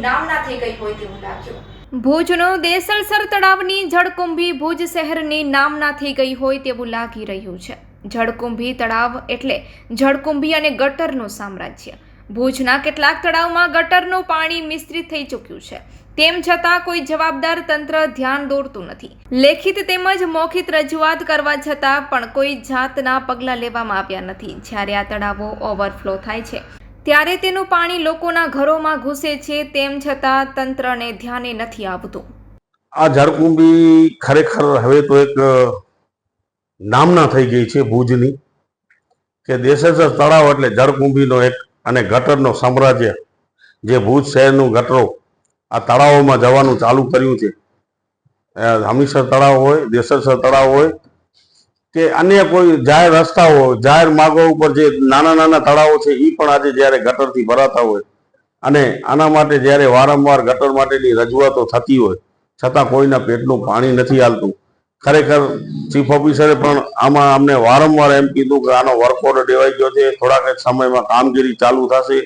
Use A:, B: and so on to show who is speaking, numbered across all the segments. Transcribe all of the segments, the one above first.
A: નામના થઈ ગઈ હોય તેવું લાગ્યું.
B: ભુજનો દેસલસર તળાવની જળકુંભી ભુજ શહેરની નામના થઈ ગઈ હોય તેવું લાગી રહ્યું છે. જળકુંભી તળાવ એટલે જળકુંભી અને ગટરનું સામ્રાજ્ય. ભુજના કેટલાક તળાવમાં ગટરનું પાણી મિશ્રિત થઈ ચૂક્યું છે. તેમ છતાં કોઈ જવાબદાર તંત્ર ધ્યાન દોરતું નથી. લેખિત તેમજ મૌખિત રજૂઆત કરવા છતાં પણ કોઈ જાતના પગલાં લેવામાં આવ્યા નથી. જ્યારે આ તળાવો ઓવરફ્લો થાય છે ત્યારે તેનું પાણી લોકોના ઘરોમાં ઘૂસે છે તેમ છતાં તંત્રને ધ્યાને નથી આવતું.
C: આ જળકુંભી ખરેખર હવે તો એક નામના થઈ ગઈ છે ભુજની, કે દેશેસર તળાવ એટલે જળકુંભીનો એક અને ગટરનો સામ્રાજ્ય, જે ભુજ શહેરનું ગટરો આ તળાવોમાં જવાનું ચાલુ કર્યું છે. હમીસર તળાવ હોય, દેશેશ્વર તળાવ હોય કે અન્ય કોઈ જાહેર રસ્તાઓ, જાહેર માર્ગો ઉપર જે નાના નાના તળાવો છે એ પણ આજે જ્યારે ગટરથી ભરાતા હોય અને આના માટે જ્યારે વારંવાર ગટર માટેની રજૂઆતો થતી હોય, છતાં કોઈના પેટનું પાણી નથી હાલતું. ખરેખર ચીફ ઓફિસરે પણ આમાં અમને વારંવાર એમ કીધું કે આનો વર્ક ઓર્ડર દેવાઈ ગયો છે, થોડાક જ સમયમાં કામગીરી ચાલુ થશે,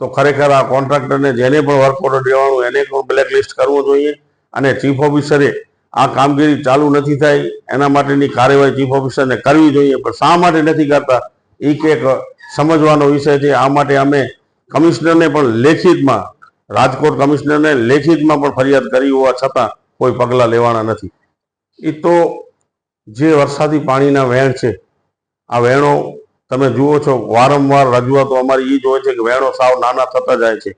C: તો ખરેખર આ કોન્ટ્રાક્ટરને જેને પણ વર્ક ઓર્ડર દેવાનું એને પણ બ્લેકલિસ્ટ કરવું જોઈએ અને ચીફ ઓફિસરે આ કામગીરી ચાલુ નથી થાય, એના માટેની કાર્યવાહી ચીફ ઓફિસરને કરવી જોઈએ. પણ શા માટે નથી કરતા? એ કંઈક સમજવાનો વિષય છે. આ માટે અમે કમિશનરને પણ લેખિતમાં, રાજકોટ કમિશનરને લેખિતમાં પણ ફરિયાદ કરી હોવા છતાં કોઈ પગલાં લેવાના નથી. એ તો જે વરસાદી પાણીના વહેણ છે, આ વહેણો તમે જુઓ છો, વારંવાર રજૂઆતો અમારી એ જ હોય છે કે વહેણો સાવ નાના થતા જાય છે.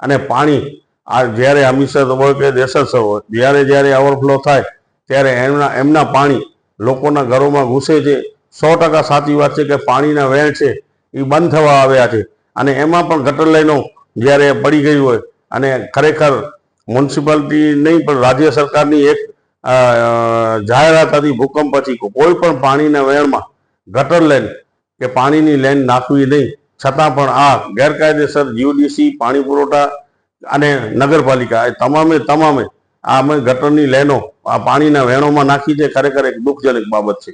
C: અને પાણી આ જ્યારે હમીરસર હોય કે દેસરસર હોય જ્યારે જ્યારે ઓવરફ્લો થાય, ત્યારે એમના એમના પાણી લોકોના ઘરોમાં ઘૂસે છે. સો ટકા સાચી વાત છે કે પાણીના વહેણ છે એ બંધ થવા આવ્યા છે. અને એમાં પણ ગટર લાઈનો જ્યારે પડી ગઈ હોય અને ખરેખર મ્યુનિસિપાલિટી નહીં, પણ રાજ્ય સરકારની એક જાહેરાત હતી ભૂકંપ પછી કોઈ પણ પાણીના વહેણમાં ગટર લાઈન કે પાણીની લાઈન નાખવી નહીં. છતાં પણ આ ગેરકાયદેસર જીઓડીસી પાણી પુરવઠા અને નગરપાલિકા, એ તમામે તમામે આ અમે ગટરની લેનો, આ પાણીના વહેણોમાં નાખી છે ખરેખર એક દુઃખજનક બાબત છે.